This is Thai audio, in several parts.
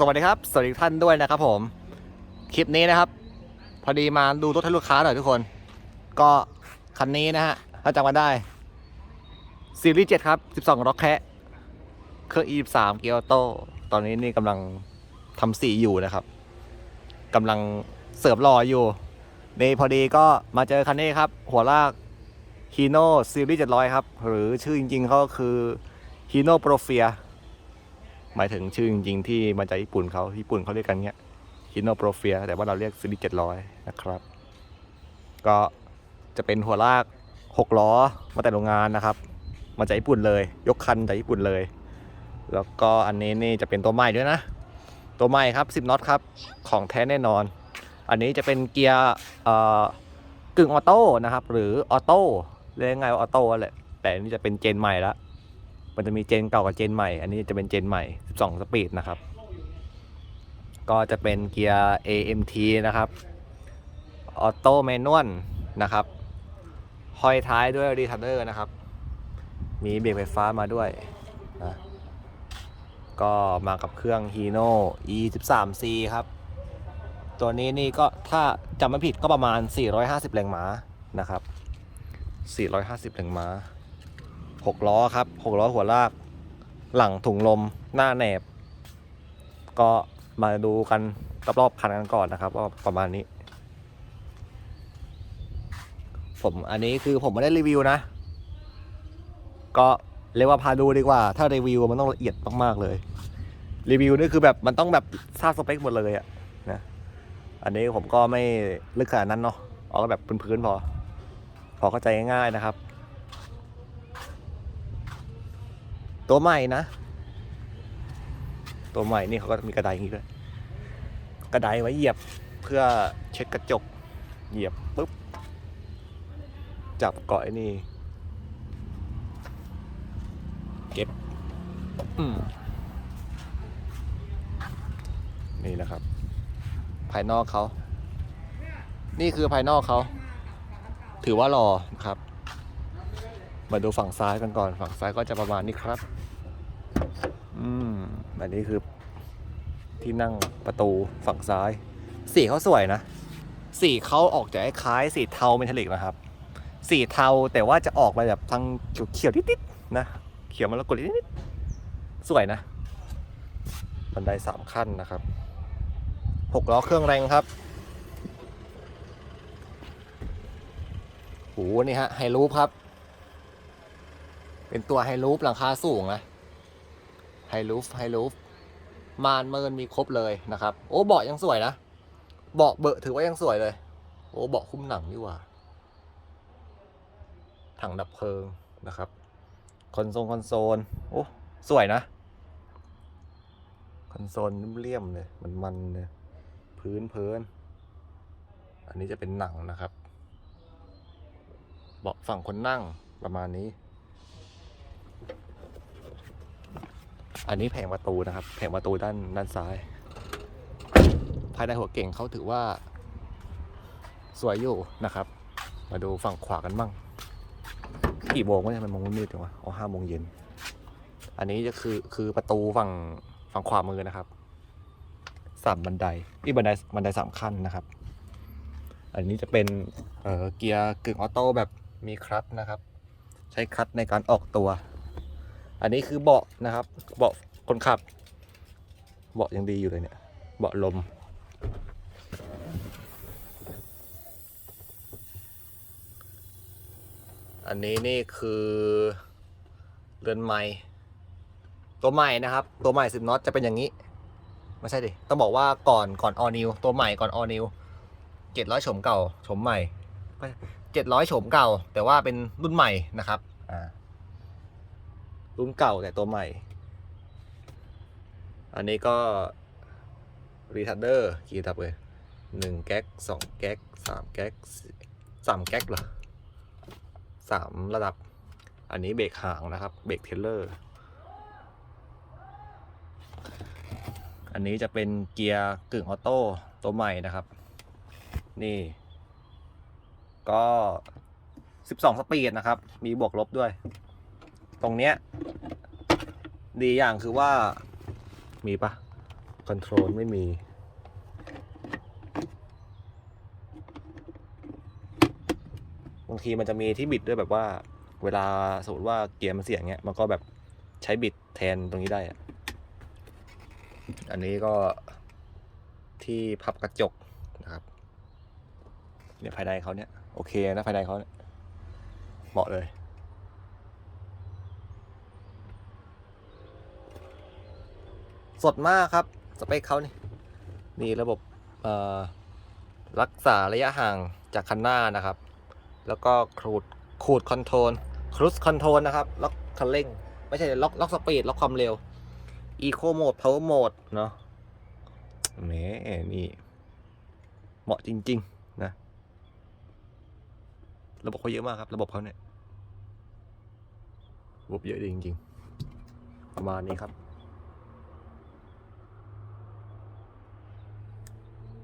สวัสดีครับ สวัสดีท่านด้วยนะครับผม คลิปนี้นะครับ พอดีมาดูรถให้ลูกค้าหน่อยทุกคน ก็คันนี้นะฮะถ้าจำกันได้ซีรีส์7ครับ12ร็อกแคะเครื่อง E3 เกียร์ออโต้ตอนนี้นี่กำลังทำสีอยู่นะครับกำลังเสิร์ฟรออยู่นี่พอดีก็มาเจอคันนี้ครับ หัวลาก Hino Series 700ครับ หรือชื่อจริงๆเขาก็คือ Hino Profia หมายถึงชื่อจริงๆที่มาจากญี่ปุ่นเขาญี่ปุ่นเขาเรียกกันเงี้ย Hino Profia แต่ว่าเราเรียก Series 700นะครับ ก็จะเป็นหัวลาก6ล้อมาแต่โรงงานนะครับ มาจากญี่ปุ่นเลย ยกคันจากญี่ปุ่นเลย แล้วก็อันนี้นี่จะเป็นตัวใหม่ด้วยนะ ตัวใหม่ครับ 10น็อตครับของแท้แน่นอน อันนี้จะเป็นเกียร์กึ่งออโต้นะครับ หรือออโต้เรียกไงว่าออโต้แหละแต่อันนี้จะเป็นเจนใหม่ละ มันจะมีเจนเก่ากับเจนใหม่ อันนี้จะเป็นเจนใหม่ 12 สปีดนะครับ ก็จะเป็นเกียร์ AMT นะครับออโต้แมนนวลนะครับห้อยท้ายด้วยรีทันเดอร์นะครับ มีเบรกไฟฟ้ามาด้วยนะก็มากับเครื่อง Hino E13C ครับ ตัวนี้นี่ก็ถ้าจำไม่ผิดก็ประมาณ 450 แรงม้านะครับ 450 แรงม้า 6ล้อครับ6ล้อหัวลาก หลังถุงลมหน้าแหนบ ก็มาดูกันรอบๆคันกันก่อนนะครับว่าประมาณนี้ ผมอันนี้คือผมไม่ได้รีวิวนะ ก็เรียกว่าพาดูดีกว่า ถ้ารีวิวมันต้องละเอียดมากๆเลยรีวิวนี่คือแบบมันต้องแบบทราบสเปคหมดเลยอะนะอันนี้ผมก็ไม่ลึกขนาดนั้นเนาะเอาแบบพื้นๆพอ พอเข้าใจง่ายๆนะครับ ตัวใหม่นะ ตัวใหม่นี่เขาก็มีกระไดอย่างนี้ด้วย กระไดไว้เหยียบเพื่อเช็ดกระจก เหยียบปุ๊บ จับเกาะไอ้นี่ เก็บ อืมนี่นะครับ ภายนอกเขา นี่คือภายนอกเขา ถือว่ารอครับ มาดูฝั่งซ้ายกันก่อน ฝั่งซ้ายก็จะประมาณนี้ครับ อันนี้คือที่นั่งประตูฝั่งซ้าย สีเขาสวยนะ สีเขาออกจะคล้ายสีเทาเมทัลลิกนะครับ สีเทาแต่ว่าจะออกมาแบบทางเขียวๆนิดๆนะ เขียวมรกตนิดๆสวยนะบันไดสามขั้นนะครับหกล้อเครื่องแรงครับโหนี่ฮะไฮรูปครับ เป็นตัวไฮรูปหลังคาสูงนะ ไฮรูฟไฮรูฟมานเมินมีครบเลยนะครับ โอ้เบาะยังสวยนะเบาะเบอะถือว่ายังสวยเลย โอ้เบาะคุ้มหนังนี่ว่า ถังดับเพลิงนะครับคอนโซลคอนโซลโอ้สวยนะคอนโซลเลี่ยมเลยมันมันเลยพื้นเพลินอันนี้จะเป็นหนังนะครับ เบาะฝั่งคนนั่งประมาณนี้ อันนี้แผงประตูนะครับ แผงประตูด้านด้านซ้าย ภายในหัวเก่งเขาถือว่า สวยอยู่นะครับ มาดูฝั่งขวากันบ้างกี่โมงวะเนี่ยมันมองมืดจังวะอ๋อห้าโมงเย็น อันนี้จะคือคือประตูฝั่งฝั่งขวามือนะครับสามบันไดนี่บันไดบันไดสามขั้นนะครับ อันนี้จะเป็นเออเกียร์กึ่งออโต้แบบมีคลัตช์นะครับ ใช้คลัตช์ในการออกตัว อันนี้คือเบาะนะครับ เบาะคนขับ เบาะยังดีอยู่เลยเนี่ย เบาะลม อันนี้นี่คือเรือนไม้ตัวใหม่นะครับ ตัวใหม่สิบน็อตจะเป็นอย่างนี้ไม่ใช่ดิ ต้องบอกว่าก่อนก่อนออนิวตัวใหม่ก่อนออนิวเจ็ดร้อยโฉมเก่าโฉมใหม่เจ็ดร้อยโฉมเก่า แต่ว่าเป็นรุ่นใหม่นะครับ อ่า รุ่นเก่าแต่ตัวใหม่ อันนี้ก็รีทันเดอร์กี่ทับเลยหนึ่งแก๊กสองแก๊กสามแก๊กสี่สามแก๊กเหรอสามระดับ อันนี้เบรกห่างนะครับ เบรกเทเลอร์ อันนี้จะเป็นเกียร์กึ่งออโต้ตัวใหม่นะครับ นี่ ก็ 12 สปีดนะครับ มีบวกลบด้วย ตรงเนี้ย ดีอย่างคือว่า มีปะคอนโทรลไม่มีบางทีมันจะมีที่บิดด้วยแบบว่า เวลาสมมติว่าเกียร์มันเสียงเงี้ยมันก็แบบใช้บิดแทนตรงนี้ได้อะอันนี้ก็ที่พับกระจกนะครับเนี่ยภายในเขาเนี่ย โอเคนะภายในเขาเนี่ยเหมาะเลย สดมากครับ สเปคเขานี่มีระบบเอ่อรักษาระยะห่างจากคันหน้านะครับ แล้วก็ขูดขูดคอนโทรลครูสคอนโทรลนะครับ ล็อกคันเร่ง ไม่ใช่ล็อกล็อกสปีดล็อกความเร็วอีโคโหมดพาวเวอร์โหมดเนาะแหมนี่ เหมาะจริง ๆ นะ ระบบเขาเยอะมากครับ ระบบเขาเนี่ย ระบบเยอะจริง ๆ ประมาณนี้ครับ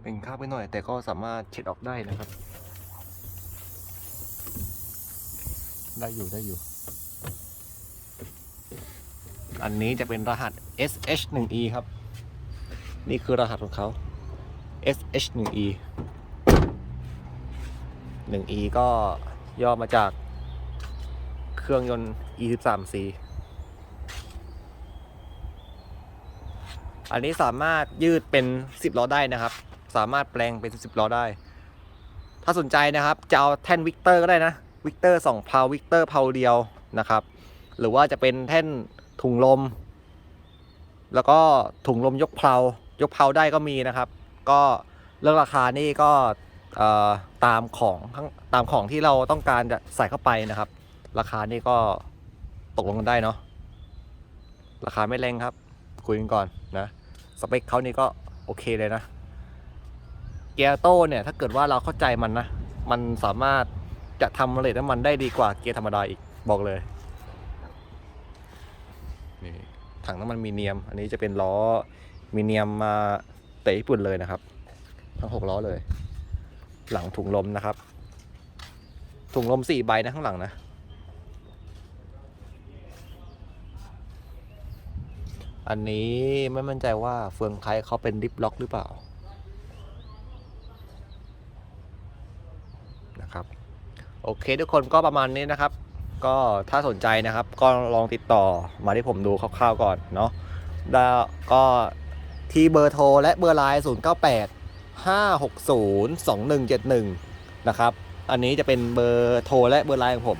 เป็นข้าวไปหน่อย แต่ก็สามารถเช็ดออกได้นะครับ ได้อยู่ได้อยู่ อันนี้จะเป็นรหัส SH1E ครับ นี่คือรหัสของเขา SH1E 1E ก็ย่อมาจากเครื่องยนต์ E13C อันนี้สามารถยืดเป็น 10 ล้อได้นะครับ สามารถแปลงเป็น 10 ล้อได้ ถ้าสนใจนะครับ จะเอาแท่นวิกเตอร์ก็ได้นะวิกเตอร์2เพาวิกเตอร์เพาเดียวนะครับ หรือว่าจะเป็นแท่นถุงลม แล้วก็ถุงลมยกเพลายกเพลาได้ก็มีนะครับ ก็เรื่องราคานี่ก็ตามของตามของที่เราต้องการจะใส่เข้าไปนะครับ ราคานี่ก็ตกลงกันได้เนาะราคาไม่แรงครับ คุยกันก่อนนะ สเปคเขานี่ก็โอเคเลยนะ เกียร์โต้เนี่ยถ้าเกิดว่าเราเข้าใจมันนะ มันสามารถจะทำเรทน้ำมันได้ดีกว่าเกียร์ธรรมดาอีกบอกเลยนี่ถังน้ำมันมีเนียม อันนี้จะเป็นล้อมีเนียมมาเตะญี่ปุ่นเลยนะครับ ทั้งหกล้อเลย หลังถุงลมนะครับ ถุงลมสี่ใบนะข้างหลังนะอันนี้ไม่มั่นใจว่าเฟืองไทยเขาเป็นดิฟล็อกหรือเปล่า นะครับโอเค ทุกคนก็ประมาณนี้นะครับ ก็ถ้าสนใจนะครับ ก็ลองติดต่อมาที่ผมดูคร่าวๆก่อนเนาะแล้วก็ที่เบอร์โทรและเบอร์ไลน์ 0 9 8 5 6 0 2 1 7 1 นะครับ อันนี้จะเป็นเบอร์โทรและเบอร์ไลน์ของผม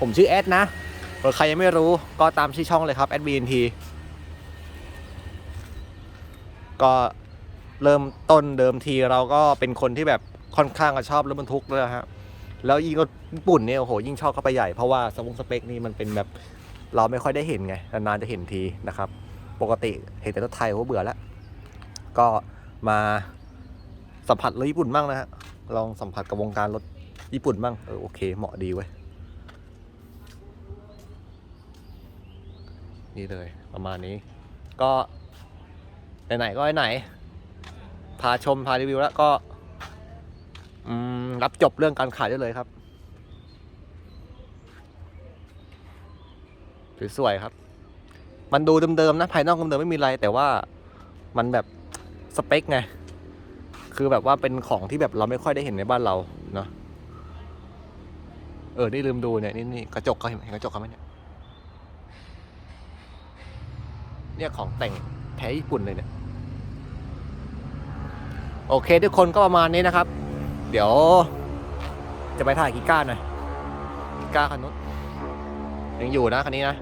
ผมชื่อแอดนะเผื่อใครยังไม่รู้ก็ตามชื่อช่องเลยครับแอดบีนทีก็เริ่มต้นเดิมทีเราก็เป็นคนที่แบบค่อนข้างจะชอบรถบรรทุกเลยนะฮะ แล้วยิ่งรถญี่ปุ่นเนี่ยโอ้โหยิ่งชอบเข้าไปใหญ่เพราะว่าสปงสเปคนี่มันเป็นแบบเราไม่ค่อยได้เห็นไงนานๆจะเห็นทีนะครับ ปกติเห็นแต่รถไทยก็เบื่อแล้ว ก็มาสัมผัสรถญี่ปุ่นบ้างนะฮะลองสัมผัสกับวงการรถญี่ปุ่นบ้างเออโอเค เหมาะดีเว้ยนี่เลยประมาณนี้ ก็ไหนๆก็ไหนๆพาชมพารีวิวแล้วก็ รับจบเรื่องการขายได้เลยครับ สวยๆครับ มันดูเดิมๆนะภายนอกเดิมๆไม่มีอะไร แต่ว่ามันแบบสเปคไง คือแบบว่าเป็นของที่แบบเราไม่ค่อยได้เห็นในบ้านเราเนาะเออ นี่ลืมดูเนี่ยนี่นี่กระจกเขาเห็นเห็นกระจกเขาไหมเนี่ย เนี่ยของแต่งแท้ญี่ปุ่นเลยเนี่ย โอเค ทุกคนก็ประมาณนี้นะครับ เดี๋ยว จะไปถ่ายกีก้าหน่อยกีก้าคันนู้นยังอยู่นะคันนี้นะ